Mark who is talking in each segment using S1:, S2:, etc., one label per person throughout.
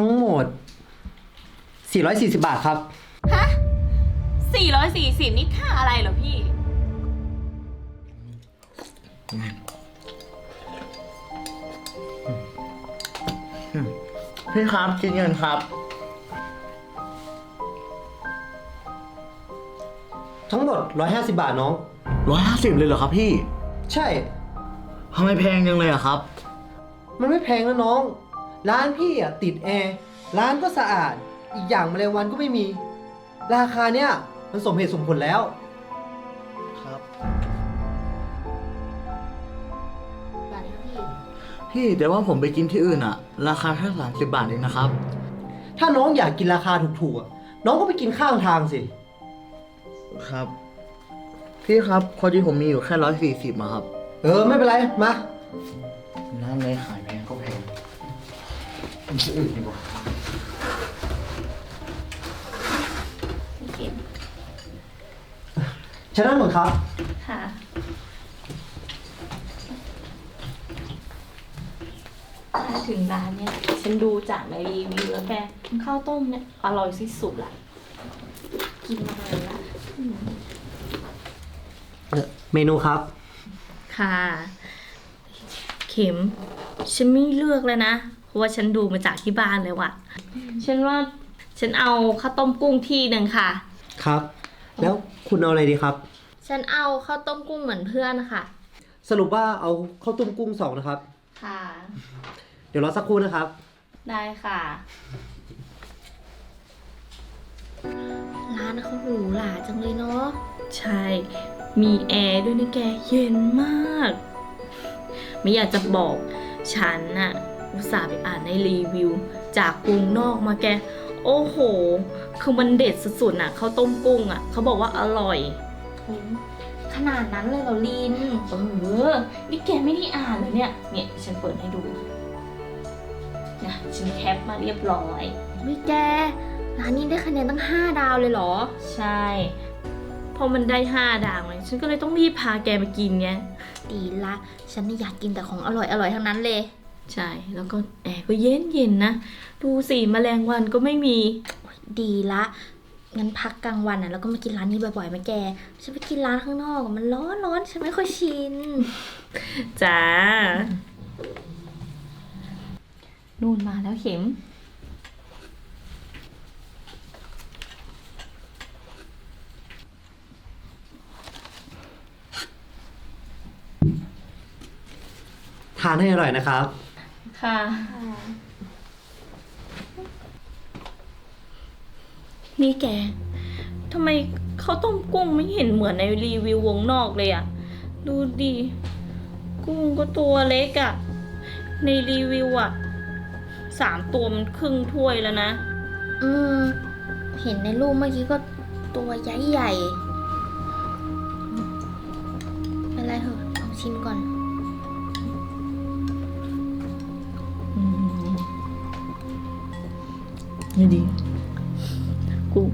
S1: ทั้งหมด 440 บาทครับ
S2: ฮะ440 นี่ค่าอะไรเหรอพี่
S3: พี่ครับคิดเงินครับ
S1: ทั้งหมด 150 บาทน้อง
S3: ร้อยห้าสิบเลยเหรอครับพี่
S1: ใช่
S3: ทำไมแพงจังเลยอะครับ
S1: มันไม่แพงนะน้อง ร้านพี่อะติดแอร์ร้านก็สะอาด อีกอย่างแมลงวันก็ไม่มี ราคาเนี้ยมันสมเหตุสมผลแล้ว
S3: ครับ
S4: บาทครับพี่
S3: พี่แต่ว่าผมไปกินที่อื่นอะราคาแค่สามสิบบาทเองนะครับ
S1: ถ้าน้องอยากกินราคาถูกๆอะน้องก็ไปกินข้างทางสิ
S3: ครับ พี่ครับพอดีผมมีอยู่แค่ร้อยสี่สิบอะครับ
S1: เออไม่เป็นไร มา
S3: น้ำเลยขายแพงก็แพงกินที่ อื่นดีกว่า
S2: พี่เก็บ
S1: ฉะนั้นเหมือนครับ
S2: ค่ะถ้าถึงร้านเนี่ย ฉันดูจากในรีวิวแล้วแกข้าวต้มเนี่ยอร่อยที่สุดละกินมานานละ
S1: เมนูครับ
S2: ค่ะ เข็ม ฉันไม่เลือกแล้วนะ เพราะว่าฉันดูมาจากที่บ้านเลยว่ะ ฉันว่าฉันเอาข้าวต้มกุ้งที่หนึ่งค่ะ
S1: ครับ แล้วคุณเอาอะไรดีครับ
S4: ฉันเอาข้าวต้มกุ้งเหมือนเพื่อนค่ะ
S1: สรุปว่าเอาข้าวต้มกุ้งสองนะครับ
S2: ค่ะ
S1: เดี๋ยวรอสักครู่นะครับ
S2: ได้ค่ะ
S4: ร้านเขาหรูหราจังเลยเนาะ
S2: ใช่ มีแอร์ด้วยนะแก เย็นมาก ไม่อยากจะบอก ฉันน่ะ อุตส่าห์ไปอ่านในรีวิว จากกรุงนอกมาแก โอ้โห คือมันเด็ดสุดๆน่ะข้าวต้มกุ้งอะเขาบอกว่าอร่อย
S4: ขนาดนั้นเลยเหรอลิน
S2: เออนี่แกไม่ได้อ่านเลยเนี่ย เนี่ยฉันเปิดให้ดูนะฉันแคปมาเรียบร้อย
S4: วิแก ร้านนี้ได้คะแนนตั้ง 5 ดาวเลยเหรอ
S2: ใช่ พอมันได้ห้าดาวเลยฉันก็เลยต้องรีบพาแกมากินไง
S4: ดีละ ฉันนี่อยากกินแต่ของอร่อยอร่อยๆทั้งนั้นเลย
S2: ใช่ แล้วก็แอร์ก็เย็นเย็นๆนะ ดูสิแมลงวันก็ไม่มี
S4: ดีละ งั้นพักกลางวันอะแล้วก็มากินร้านนี้บ่อยๆไหมแก ฉันไปกินร้านข้างนอกอะมันร้อนร้อนๆฉันไม่ค่อยชิน
S2: จ้า นู่นมาแล้วเข็ม
S1: ทานให้อร่อยนะครับ
S2: ค่ะ นี่แก ทำไมข้าวต้มกุ้งไม่เห็นเหมือนในรีวิววงนอกเลยอะดูดิ กุ้งก็ตัวเล็กอะในรีวิวอะสามตัวมันครึ่งถ้วยแล้วนะ
S4: อืม เห็นในรูปเมื่อกี้ก็ตัวใหญ่ใหญ่ๆ นี่
S2: ดีกุ้ง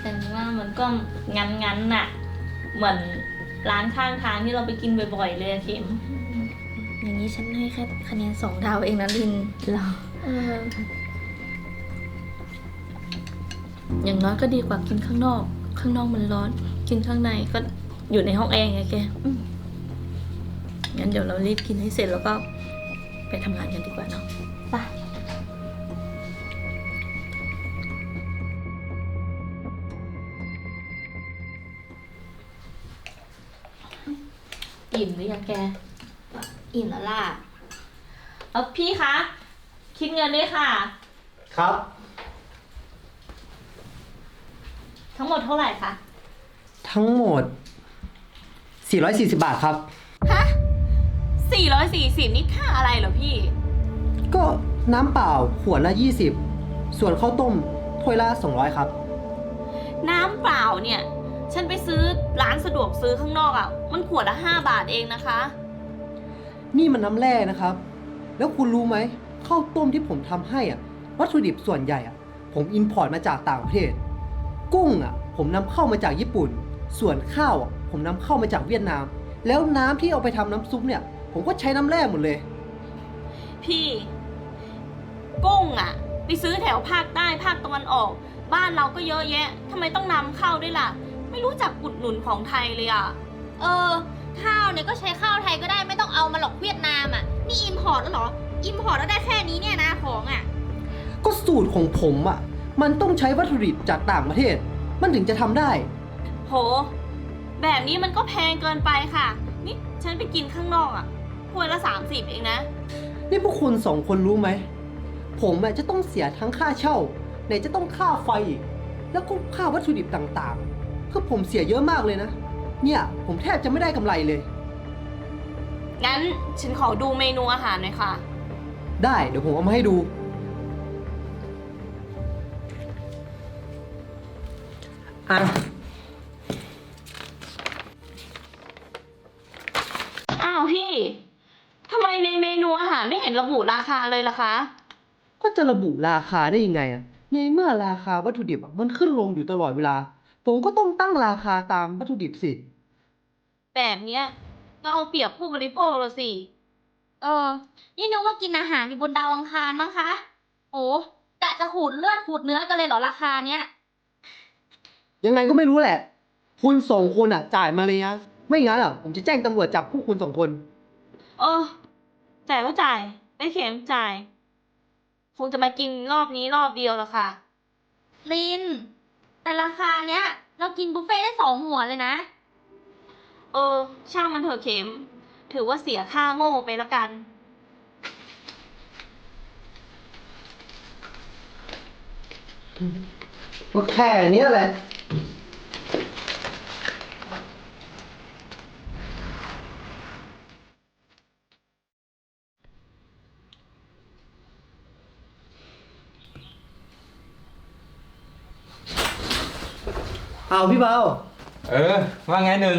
S2: แต่ว่ามันก็งันงันๆน่ะ เหมือนร้านข้างทางที่เราไปกินบ่อยๆเลยอะเข็ม
S4: อย่างนี้ฉันให้แค่คะแนนสองดาวเองนะลิน
S2: เรา
S4: เออ
S2: อย่างน้อยก็ดีกว่ากินข้างนอก ข้างนอกมันร้อน กินข้างในก็อยู่ในห้องแอร์ไงแกอืมงั้นเดี๋ยวเรารีบกินให้เสร็จแล้วก็ ไปทำงานกันดีกว่าเนาะ
S4: ไป
S2: อิ่มหรือยังแก
S4: อิ่มแล้วล่ะ
S2: เออพี่คะ คิดเงินด้วยค่ะ
S1: ครับ
S2: ทั้งหมดเท่าไหร่คะ
S1: ทั้งหมด 440 บาทครับ
S2: ฮะ 440 นี่ค่าอะไรเหรอพี่
S1: ก็น้ำเปล่าขวดละ 20 ส่วนข้าวต้มถ้วยละ 200 ครับ
S2: น้ำเปล่าเนี่ย ฉันไปซื้อร้านสะดวกซื้อข้างนอกอะ่ะ มันขวดละ 5 บาทเองนะคะ
S1: นี่มันน้ำแร่นะครับ แล้วคุณรู้ไหมข้าวต้มที่ผมทำให้อะ วัตถุดิบส่วนใหญ่อะ ผมอินพอร์ตมาจากต่างประเทศ กุ้งอะ ผมนำเข้ามาจากญี่ปุ่น ส่วนข้าวอะ ผมนำเข้ามาจากเวียดนาม แล้วน้ำที่เอาไปทำน้ำซุปเนี่ย ผมก็ใช้น้ำแร่หมดเลย
S2: ห
S5: พี่กุ้งอะไปซื้อแถวภาคใต้ภาคตะวันออก บ้านเราก็เยอะแยะทำไมต้องนำเข้าด้วยล่ะ ไม่รู้จักอุดหนุนของไทยเลยอะ
S4: เออ ข้าวเนี่ยก็ใช้ข้าวไทยก็ได้ไม่ต้องเอามาหรอกเวียดนามอะนี่อิมพอร์ตแล้วเหรอ อิมพอร์ตแล้วได้แค่นี้เนี่ยนะของอะ
S1: ก็สูตรของผมอะมันต้องใช้วัตถุดิบจากต่างประเทศ มันถึงจะทำได้
S5: โห แบบนี้มันก็แพงเกินไปค่ะ นี่ฉันไปกินข้างนอกอะ ถ้วยละ 30 เองนะ
S1: นี่พวกคุณสองคนรู้ไหม ผมอะจะต้องเสียทั้งค่าเช่า ไหนจะต้องค่าไฟอีกแล้วก็ค่าวัตถุดิบต่างๆ คือผมเสียเยอะมากเลยนะ เนี่ย ผมแทบจะไม่ได้กำไรเลย
S5: งั้นฉันขอดูเมนูอาหารหน่อยค่ะ
S1: ได้เดี๋ยวผมเอามาให้ดู อะ
S5: รไม่เห็นระบุราคาเลยล่ะคะ
S1: ก็จะระบุราคาได้ยังไงอะในเมื่อราคาวัตถุดิบอะมันขึ้นลงอยู่ตลอดเวลา ผมก็ต้องตั้งราคาตามวัตถุดิบสิ
S5: แบบเนี้ยก็เอาเปรียบผู้บริโภคเราสิ
S4: เออ นี่นึกว่ากินอาหารอยู่บนดาวอังคารมั้งคะ โอ้กะจะขูดเลือดขูดเนื้อกันเลยเหรอราคาเนี้ย
S1: ยังไงก็ไม่รู้แหละ คุณสองคนอะจ่ายมาเลยนะ ไม่งั้นอะผมจะแจ้งตำรวจจับพวกคุณสองคน
S5: เออจ่ายก็จ่าย ไม่เข็มจ่ายคงจะมากินรอบนี้รอบเดียวละค่ะ
S4: ลิน แต่ราคาเนี้ย เรากินบุฟเฟ่ต์ได้สองหัวเลยนะ
S5: เออ ช่างมันเถอะเข็ม ถือว่าเสียค่าโง่ไปละกัน
S1: ก็แค่เนี้ยแหละ เอาพี่เบา
S6: เออ ว่าไงหนึ่ง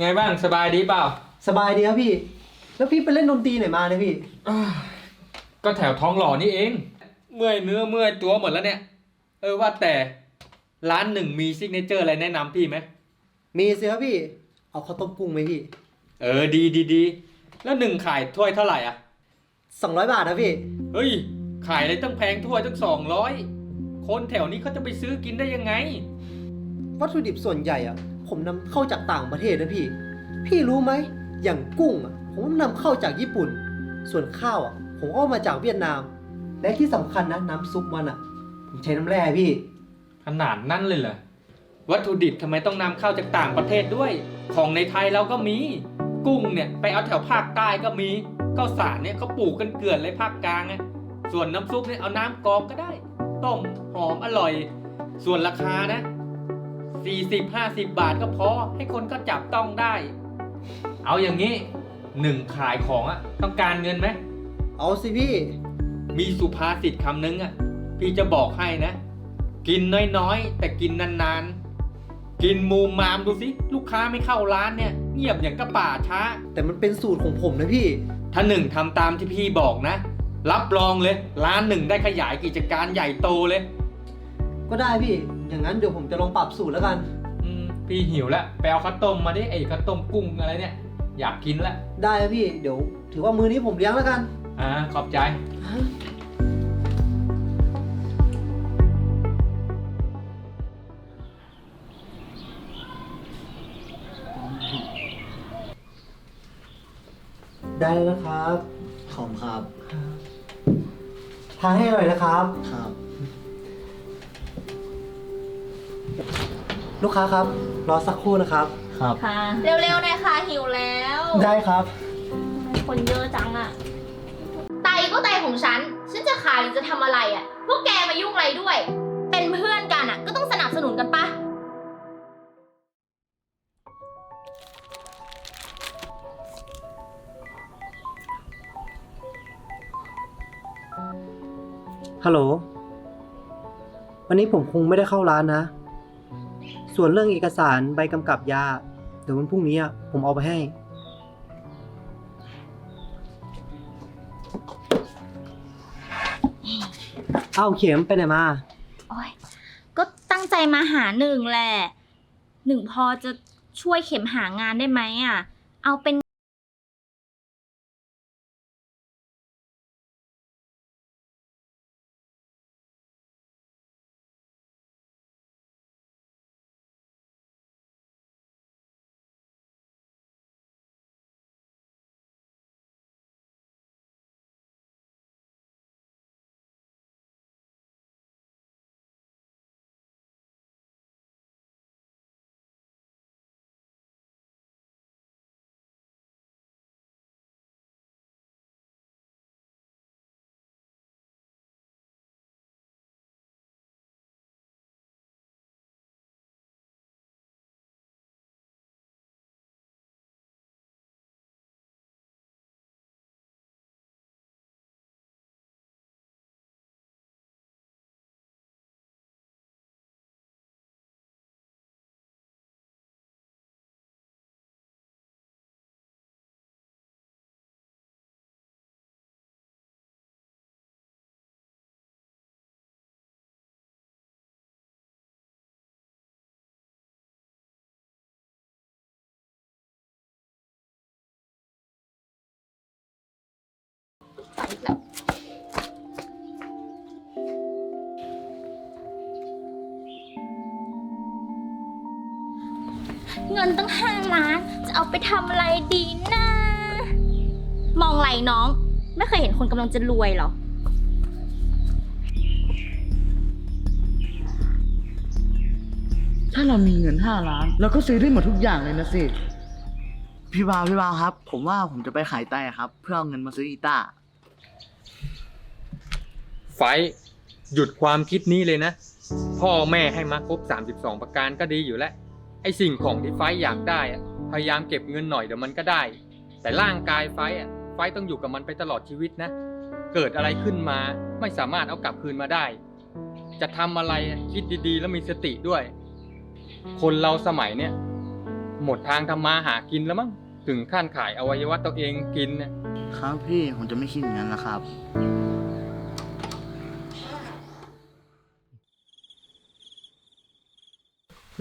S6: ไงบ้างสบายดีเปล่า
S1: สบายดีครับพี่ แล้วพี่ไปเล่นดนตรีไหนมาเนี่ยพี่
S6: อ้าวก็แถวท้องหล่อนี่เอง เมื่อยเนื้อเมื่อยตัวหมดแล้วเนี่ย เออว่าแต่ร้านหนึ่งมีซิกเนเจอร์อะไรแนะนำพี่ไหม
S1: มีสิครับพี่ เอาข้าวต้มกุ้งไหมพี่
S6: เออดีดีดีแล้วหนึ่งขายถ้วยเท่าไหร่อะ
S1: สองร้อยบาทนะพี่
S6: เฮ้ย ขายอะไรตั้งแพงถ้วยตั้งสองร้อยคนแถวนี้เขาจะไปซื้อกินได้ยังไง
S1: วัตถุดิบส่วนใหญ่อะผมนำเข้าจากต่างประเทศนะพี่ พี่รู้ไหมอย่างกุ้งอะผมนำเข้าจากญี่ปุ่น ส่วนข้าวอะผมเอามาจากเวียดนาม และที่สำคัญนะน้ำซุปมันอะผมใช้น้ำแร่พี่
S6: ขนาดนั้นเลยเหรอวัตถุดิบทำไมต้องนำเข้าจากต่างประเทศด้วย ของในไทยเราก็มี กุ้งเนี่ยไปเอาแถวภาคใต้ก็มีข้าวสารเนี่ยเขาปลูกกันเกลื่อนเลยภาคกลางไงส่วนน้ำซุปเนี่ยเอาน้ำกองก็ได้ ต้มหอมอร่อย ส่วนราคานะ 40 50 บาทก็พอให้คนก็จับต้องได้ เอาอย่างนี้หนึ่งขายของอะต้องการเงินไหม
S1: เอาสิพี่
S6: มีสุภาษิตคำนึงอะพี่จะบอกให้นะ กินน้อยๆ แต่กินนานๆ กินมูมามดูสิ ลูกค้าไม่เข้าร้านเนี่ย เงียบอย่างกระป่าช้า
S1: แต่มันเป็นสูตรของผมนะพี่
S6: ถ้าหนึ่งทำตามที่พี่บอกนะ รับรองเลย ร้านหนึ่งได้ขยายกิจการใหญ่โตเลย
S1: ก็ได้พี่ อย่างนั้นเดี๋ยวผมจะลองปรับสูตรแล้วกัน
S6: อืมพี่หิวแล้วไปเอาข้าวต้มมาดิไอ้ข้าวต้มกุ้งอะไรเนี่ย อยากกินแล้ว
S1: ได้ครับพี่ เดี๋ยว ถือว่ามือนี้ผมเลี้ยงแล้วกัน
S6: อ่าขอบใจ
S1: ได้แล้วนะครับ
S3: ขอบครับ
S1: ทานให้หน่อยนะครับ
S3: ครับ
S1: ลูกค้าครับ รอสักครู่นะครับ
S3: ครับ
S5: ค่ะ
S4: เร็วๆหน่อยค่ะหิวแล้ว
S1: ได้ครับ
S5: คนเยอะจังอะ
S4: ไตก็ไตของฉัน ฉันจะขายหรือจะทำอะไรอะ่ะพวกแกมายุ่งอะไรด้วย เป็นเพื่อนกันอะก็ต้องสนับสนุนกันปะ
S1: ฮัลโหล วันนี้ผมคงไม่ได้เข้าร้านนะ ส่วนเรื่องเอกสารใบกำกับยา เดี๋ยววันพรุ่งนี้อะผมเอาไปให้ เอาเข็มไปไหนมา
S4: โอ้ยก็ตั้งใจมาหาหนึ่งแหละ หนึ่งพอจะช่วยเข็มหางานได้ไหมอะ เอาเป็น ไปแล้วเงินตั้งห้าล้าน จะเอาไปทำอะไรดีนะ มองไรน้อง ไม่เคยเห็นคนกำลังจะรวยหรอ
S3: ถ้าเรามีเงินห้าล้านเราก็ซื้อได้หมดทุกอย่างเลยนะสิ พี่บาวพี่บาวครับ ผมว่าผมจะไปขายไตครับ เพื่อเอาเงินมาซื้ออีต้า
S6: ไฟหยุดความคิดนี้เลยนะ พ่อแม่ให้มาครบ 32 ประการก็ดีอยู่แล้ว ไอสิ่งของที่ไฟอยากได้พยายามเก็บเงินหน่อยเดี๋ยวมันก็ได้ แต่ร่างกายไฟอะไฟต้องอยู่กับมันไปตลอดชีวิตนะ เกิดอะไรขึ้นมาไม่สามารถเอากลับคืนมาได้ จะทำอะไรคิดดีๆ แล้วมีสติด้วย คนเราสมัยเนี้ยหมดทางทำมาหากินแล้วมั้ง ถึงขั้นขายอวัยวะตัวเองกินเนี่ย
S3: ครับพี่ผมจะไม่คิดอย่างนั้นนะครับ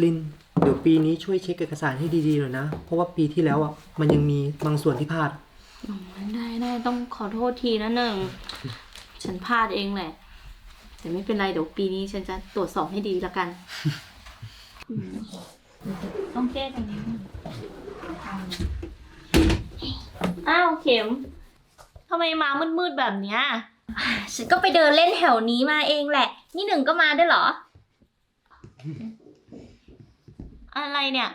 S1: ลินเดี๋ยวปีนี้ช่วยเช็คเอกสารให้ดีๆหน่อยนะ เพราะว่าปีที่แล้วอะมันยังมีบางส่วนที่พลาด
S5: ได้ได้ต้องขอโทษทีนะหนึ่ง ฉันพลาดเองแหละ แต่ไม่เป็นไรเดี๋ยวปีนี้ฉันจะตรวจสอบให้ดีละกันอืมต้องแก้ตรงนี้ อ้าวเข็มทำไมมามืดๆแบบเนี้ย
S4: ฉันก็ไปเดินเล่นแถวนี้มาเองแหละ นี่หนึ่งก็มาด้วยเหรอ
S5: อะไรเนี่ย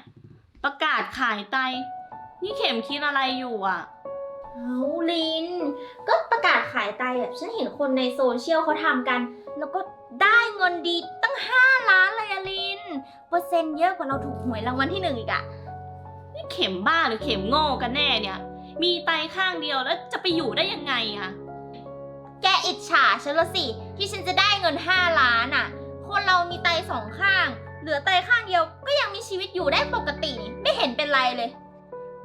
S5: ประกาศขายไต นี่เข็มคิดอะไรอยู่อะ
S4: เอาลิน ก็ประกาศขายไตแบบฉันเห็นคนในโซเชียลเขาทำกัน แล้วก็ได้เงินดีตั้ง 5 ล้านเลยอะลิน เปอร์เซ็นต์เยอะกว่าเราถูกหวยรางวัลที่หนึ่งอีกอะ
S5: นี่เข็มบ้าหรือเข็มโง่กันแน่เนี่ย มีไตข้างเดียวแล้วจะไปอยู่ได้ยังไงอะ
S4: แกอิจฉาฉันละสิ ที่ฉันจะได้เงิน 5 ล้านอะคนเรามีไตสองข้าง เหลือไตข้างเดียวก็ยังมีชีวิตอยู่ได้ปกตินี่ไม่เห็นเป็นไรเลย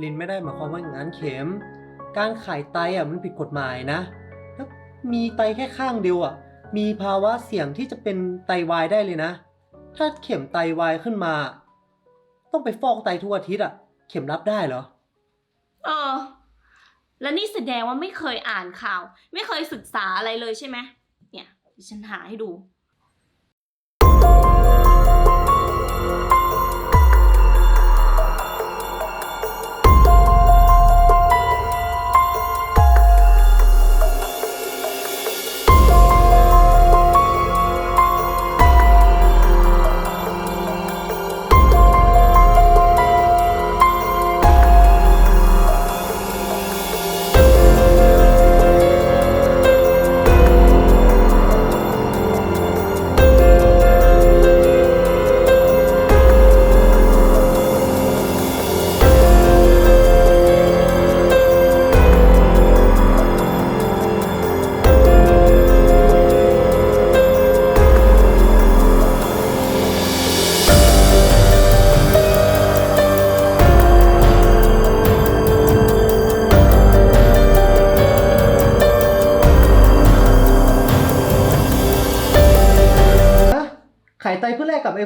S1: ลินไม่ได้หมายความว่าอย่างนั้นเข็ม การขายไตอะมันผิดกฎหมายนะแล้วมีไตแค่ข้างเดียวอะ มีภาวะเสี่ยงที่จะเป็นไตวายได้เลยนะ ถ้าเข็มไตวายขึ้นมา ต้องไปฟอกไตทุกอาทิตย์อะ เข็มรับได้เหรอ
S5: เออ และนี่แสดงว่าไม่เคยอ่านข่าว ไม่เคยศึกษาอะไรเลยใช่ไหมเนี่ยดิฉันหาให้ดู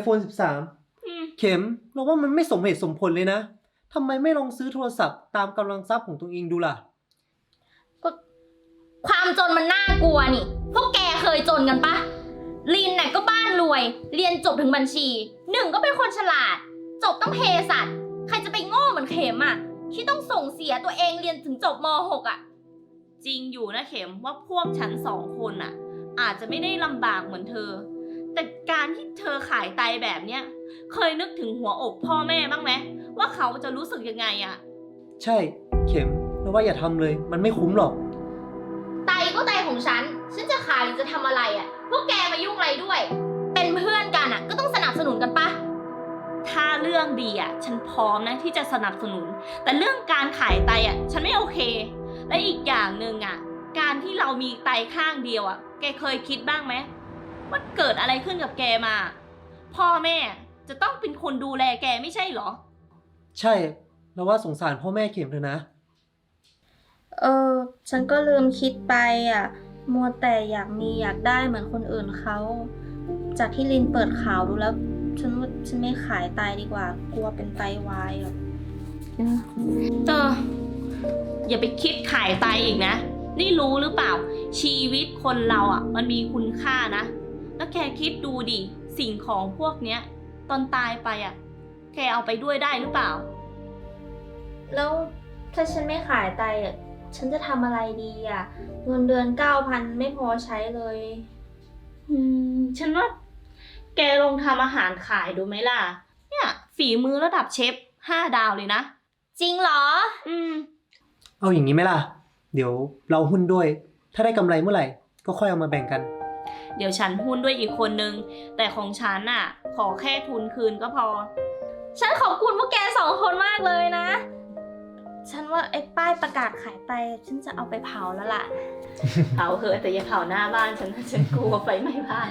S1: iPhone 13
S5: อืม
S1: เข็มเราว่ามันไม่สมเหตุสมผลเลยนะทำไมไม่ลองซื้อโทรศัพท์ตามกำลังทรัพย์ของตัวเองดูล่ะ
S4: ก็ความจนมันน่ากลัวนี่ พวกแกเคยจนกันปะลินน่ะก็บ้านรวย เรียนจบถึงบัญชี หนึ่งก็เป็นคนฉลาด จบต้องเภสัชใครจะไปโง่เหมือนเข็มอะ ที่ต้องส่งเสียตัวเองเรียนถึงจบม .6 อะ
S5: จริงอยู่นะเข็มว่าพวกฉันสองคนอะอาจจะไม่ได้ลำบากเหมือนเธอ แต่การที่เธอขายไตแบบเนี้ย เคยนึกถึงหัวอกพ่อแม่บ้างไหมว่าเขาจะรู้สึกยังไงอะ
S1: ใช่เข็มเราว่าอย่าทำเลย มันไม่คุ้มหรอก
S4: ไตก็ไตของฉัน ฉันจะขายหรือจะทำอะไรอะ พวกแกมายุ่งอะไรด้วย เป็นเพื่อนกันอะ ก็ต้องสนับสนุนกันปะ
S5: ถ้าเรื่องดีอะฉันพร้อมนะที่จะสนับสนุน แต่เรื่องการขายไตอะฉันไม่โอเค และอีกอย่างหนึ่งอะการที่เรามีไตข้างเดียวอะแกเคยคิดบ้างไหม ว่าเกิดอะไรขึ้นกับแกมา พ่อแม่จะต้องเป็นคนดูแลแกไม่ใช่เหรอ
S1: ใช่เราว่าสงสารพ่อแม่เข็มเถอะนะ
S4: เออ ฉันก็ลืมคิดไปอะ มัวแต่อยากมีอยากได้เหมือนคนอื่นเขา จากที่ลินเปิดข่าวดูแล้ว ฉันว่าฉันไม่ขายไตดีกว่า กลัวเป็นไตวายอะ
S5: เอออย่าไปคิดขายไตอีกนะ นี่รู้หรือเปล่า ชีวิตคนเราอะ มันมีคุณค่านะ แล้วแกคิดดูดิสิ่งของพวกเนี้ย ตอนตายไปอะ แกเอาไปด้วยได้หรือเปล่า
S4: แล้วถ้าฉันไม่ขายไตอะฉันจะทำอะไรดีอะเงินเดือนเก้าพันไม่พอใช้เลย
S5: อืม ฉันว่า แกลองทำอาหารขายดูไหมล่ะ เนี่ย ฝีมือระดับเชฟห้าดาวเลยนะ
S4: จริงเหรอ
S5: อืม
S1: เอาอย่างนี้ไหมล่ะ เดี๋ยวเราหุ้นด้วย ถ้าได้กำไรเมื่อไหร่ ก็ค่อยเอามาแบ่งกัน
S5: เดี๋ยวฉันหุ้นด้วยอีกคนนึง แต่ของฉันน่ะขอแค่ทุนคืนก็พอ
S4: ฉันขอบคุณพวกแกสองคนมากเลยนะ ฉันว่าไอ้ป้ายประกาศขายไตฉันจะเอาไปเผาแล้วล่ะ
S5: เผาเหอะแต่อย่าเผาหน้าบ้านฉันนะฉันกลัวไฟไหม้บ้าน